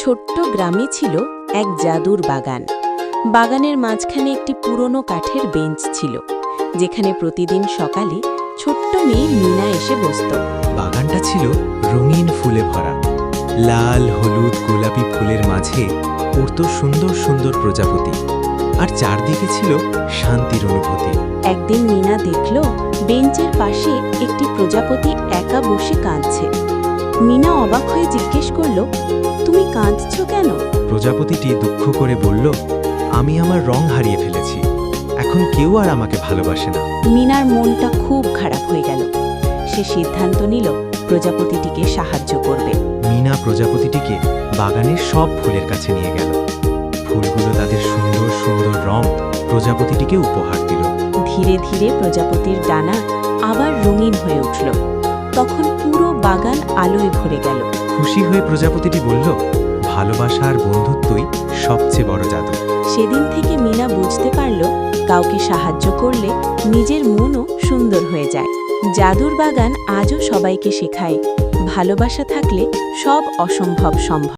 ছোট্ট গ্রামে ছিল এক জাদুর বাগান। বাগানের মাঝখানে একটি পুরনো কাঠের বেঞ্চ ছিল যেখানে প্রতিদিন সকালে ছোট্ট মেয়ে মিনা এসে বসত। বাগানটা ছিল রঙিন ফুলে ভরা। লাল হলুদ গোলাপি ফুলের মাঝে উড়ত সুন্দর সুন্দর প্রজাপতি। আর চারদিকে ছিল শান্তির অনুভূতি। একদিন মিনা দেখল বেঞ্চের পাশে একটি প্রজাপতি একা বসে কাঁদছে। মিনা অবাক হয়ে জিজ্ঞেস করল তুমি কাঁদছ কেন? প্রজাপতিটি দুঃখ করে বলল আমি আমার রং হারিয়ে ফেলেছি। এখন কেউ আর আমাকে ভালোবাসে না। মিনার মনটা খুব খারাপ হয়ে গেল। সে সিদ্ধান্ত নিল প্রজাপতিটিকে সাহায্য করবে। মিনা প্রজাপতিটিকে বাগানের সব ফুলের কাছে নিয়ে গেল। ফুলগুলো তাদের সুন্দর সুন্দর রং প্রজাপতিটিকে উপহার দিল। ধীরে ধীরে প্রজাপতির ডানা আবার রঙিন হয়ে উঠল। তখন পুরো বাগান আলোয় ভরে গেল। খুশি হয়ে প্রজাপতিটি বলল ভালোবাসা আর বন্ধুত্বই সবচেয়ে বড় জাদু। সেদিন থেকে মিনা বুঝতে পারল কাউকে সাহায্য করলে নিজের মনও সুন্দর হয়ে যায়। জাদুর বাগান আজও সবাইকে শেখায় ভালোবাসা থাকলে সব অসম্ভব সম্ভব।